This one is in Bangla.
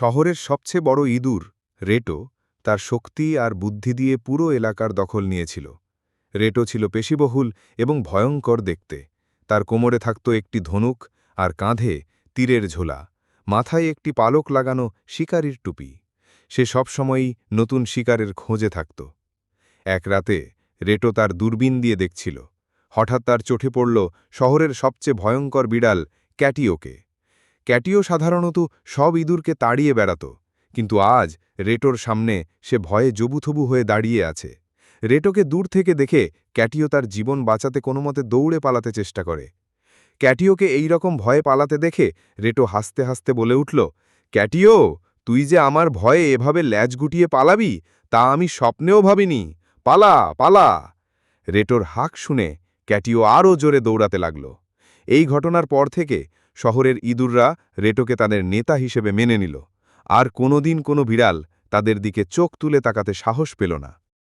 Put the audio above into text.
শহরের সবচেয়ে বড় ইঁদুর, রেটো, তার শক্তি আর বুদ্ধি দিয়ে পুরো এলাকার দখল নিয়েছিল। রেটো ছিল পেশিবহুল এবং ভয়ঙ্কর দেখতে। তার কোমরে থাকত একটি ধনুক আর কাঁধে তীরের ঝোলা, মাথায় একটি পালক লাগানো শিকারির টুপি। সে সবসময়ই নতুন শিকারের খোঁজে থাকত। এক রাতে রেটো তার দূরবীন দিয়ে দেখছিল। হঠাৎ তার চোখে পড়ল শহরের সবচেয়ে ভয়ঙ্কর বিড়াল ক্যাটিওকে। ক্যাটিও সাধারণত সব ইঁদুরকে তাড়িয়ে বেড়াত, কিন্তু আজ রেটোর সামনে সে ভয়ে জবুথবু হয়ে দাঁড়িয়ে আছে। রেটোকে দূর থেকে দেখে ক্যাটিও তার জীবন বাঁচাতে কোনো মতে দৌড়ে পালাতে চেষ্টা করে। ক্যাটিওকে এই রকম ভয়ে পালাতে দেখে রেটো হাসতে হাসতে বলে উঠল, ক্যাটিও, তুই যে আমার ভয়ে এভাবে ল্যাজ গুটিয়ে পালাবি, তা আমি স্বপ্নেও ভাবিনি। পালা পালা! রেটোর হাক শুনে ক্যাটিও আরও জোরে দৌড়াতে লাগল। এই ঘটনার পর থেকে শহরের ইঁদুররা রেটোকে তাদের নেতা হিসেবে মেনে নিল। আর কোনোদিন কোনো বিড়াল তাদের দিকে চোখ তুলে তাকাতে সাহস পেল না।